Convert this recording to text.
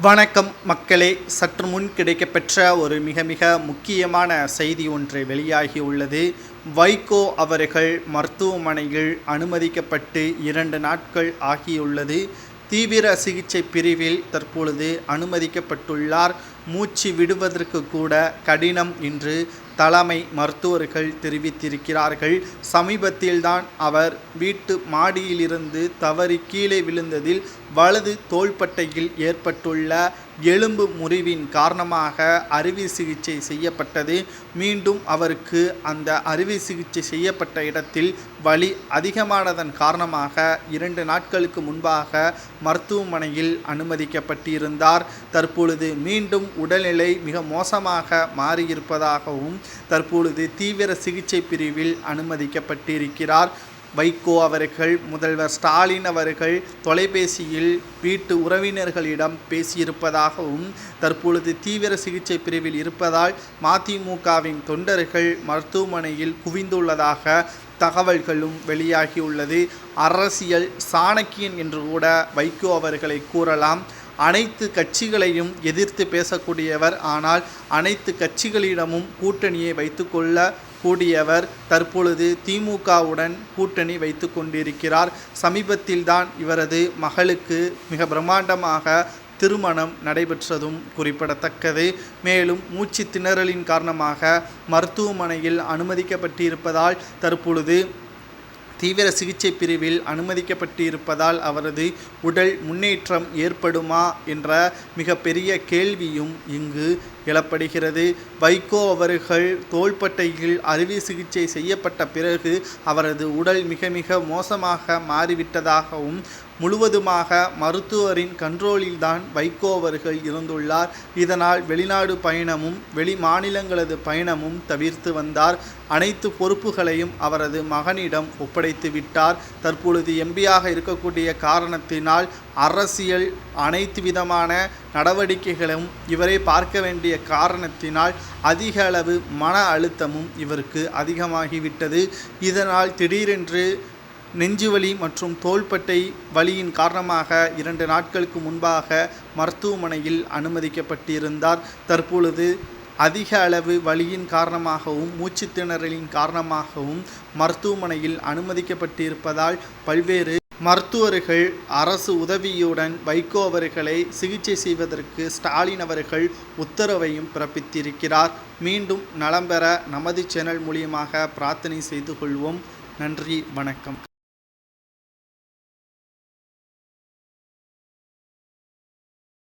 வணக்கம் மக்களே. சற்று முன் கிடைக்கப்பெற்ற ஒரு மிக மிக முக்கியமான செய்தி ஒன்று வெளியாகியுள்ளது வைகோ அவர்கள் மருத்துவமனையில் அனுமதிக்கப்பட்டு இரண்டு நாட்கள் ஆகியுள்ளது. தீவிர சிகிச்சை பிரிவில் தற்பொழுது அனுமதிக்கப்பட்டுள்ளார். மூச்சு விடுவதற்கு கூட கடினம் என்று தலைமை மருத்துவர்கள் தெரிவித்திருக்கிறார்கள். சமீபத்தில்தான் அவர் வீட்டு மாடியிலிருந்து தவறி கீழே விழுந்ததில் வலது தோள்பட்டையில் ஏற்பட்டுள்ள எலும்பு முறிவின் காரணமாக அறுவை சிகிச்சை செய்யப்பட்டது. மீண்டும் அவருக்கு அந்த அறுவை சிகிச்சை செய்யப்பட்ட இடத்தில் வலி அதிகமானதன் காரணமாக இரண்டு நாட்களுக்கு முன்பாக மருத்துவமனையில் அனுமதிக்கப்பட்டிருந்தார். தற்பொழுது மீண்டும் உடல்நிலை மிக மோசமாக மாறியிருப்பதாகவும் தற்பொழுது தீவிர சிகிச்சை பிரிவில் அனுமதிக்கப்பட்டிருக்கிறார். வைகோ அவர்கள் முதல்வர் ஸ்டாலின் அவர்கள் தொலைபேசியில் வீட்டு உறவினர்களிடம் பேசியிருப்பதாகவும் தற்பொழுது தீவிர சிகிச்சை பிரிவில் இருப்பதால் மதிமுகவின் தொண்டர்கள் மருத்துவமனையில் குவிந்துள்ளதாக தகவல்களும் வெளியாகியுள்ளது. அரசியல் சாணக்கியன் என்று கூட வைகோ அவர்களை கூறலாம். அனைத்து கட்சிகளையும் எதிர்த்து பேசக்கூடியவர் ஆனால் அனைத்து கட்சிகளிடமும் கூட்டணியை வைத்துக்கொள்ள கூடியவர் தற்பொழுது திமுகவுடன் கூட்டணி வைத்து கொண்டிருக்கிறார் சமீபத்தில்தான் இவரது மகளுக்கு மிக பிரம்மாண்டமாக திருமணம் நடைபெற்றதும் குறிப்பிடத்தக்கது. மேலும் மூச்சு திணறலின் காரணமாக மருத்துவமனையில் அனுமதிக்கப்பட்டிருப்பதால் தற்பொழுது தீவிர சிகிச்சை பிரிவில் அனுமதிக்கப்பட்டு இருப்பதால் அவரது உடல் முன்னேற்றம் ஏற்படுமா என்ற மிகப்பெரிய கேள்வியும் இங்கு எழப்படுகிறது. வைகோ அவர்கள் தோள்பட்டையில் அறுவை சிகிச்சை செய்யப்பட்ட பிறகு அவரது உடல் மிக மிக மோசமாக மாறிவிட்டதாகவும் முழுவதுமாக மருத்துவரின் கண்ட்ரோலில்தான் வைகோ அவர்கள் இருந்துள்ளார். இதனால் வெளிநாடு பயணமும் வெளி மாநிலங்களது பயணமும் தவிர்த்து வந்தார். அனைத்து பொறுப்புகளையும் அவரது மகனிடம் ஒப்படைத்து விட்டார். தற்பொழுது எம்பியாக இருக்கக்கூடிய காரணத்தினால் அரசியல் அனைத்து விதமான நடவடிக்கைகளும் இவரை பார்க்க வேண்டிய காரணத்தினால் அதிக அளவு மன அழுத்தமும் இவருக்கு அதிகமாகிவிட்டது. இதனால் திடீரென்று நெஞ்சுவலி மற்றும் தோள்பட்டை வலியின் காரணமாக இரண்டு நாட்களுக்கு முன்பாக மருத்துவமனையில் அனுமதிக்கப்பட்டிருந்தார். தற்பொழுது அதிக அளவு வலியின் காரணமாகவும் மூச்சு திணறலின் காரணமாகவும் மருத்துவமனையில் அனுமதிக்கப்பட்டிருப்பதால் பல்வேறு மருத்துவர்கள் அரசு உதவியுடன் வைகோ அவர்களை சிகிச்சை செய்வதற்கு ஸ்டாலின் அவர்கள் உத்தரவையும் பிறப்பித்திருக்கிறார். மீண்டும் நலம் பெற நமது சேனல் மூலியமாக பிரார்த்தனை செய்து கொள்வோம். நன்றி வணக்கம்.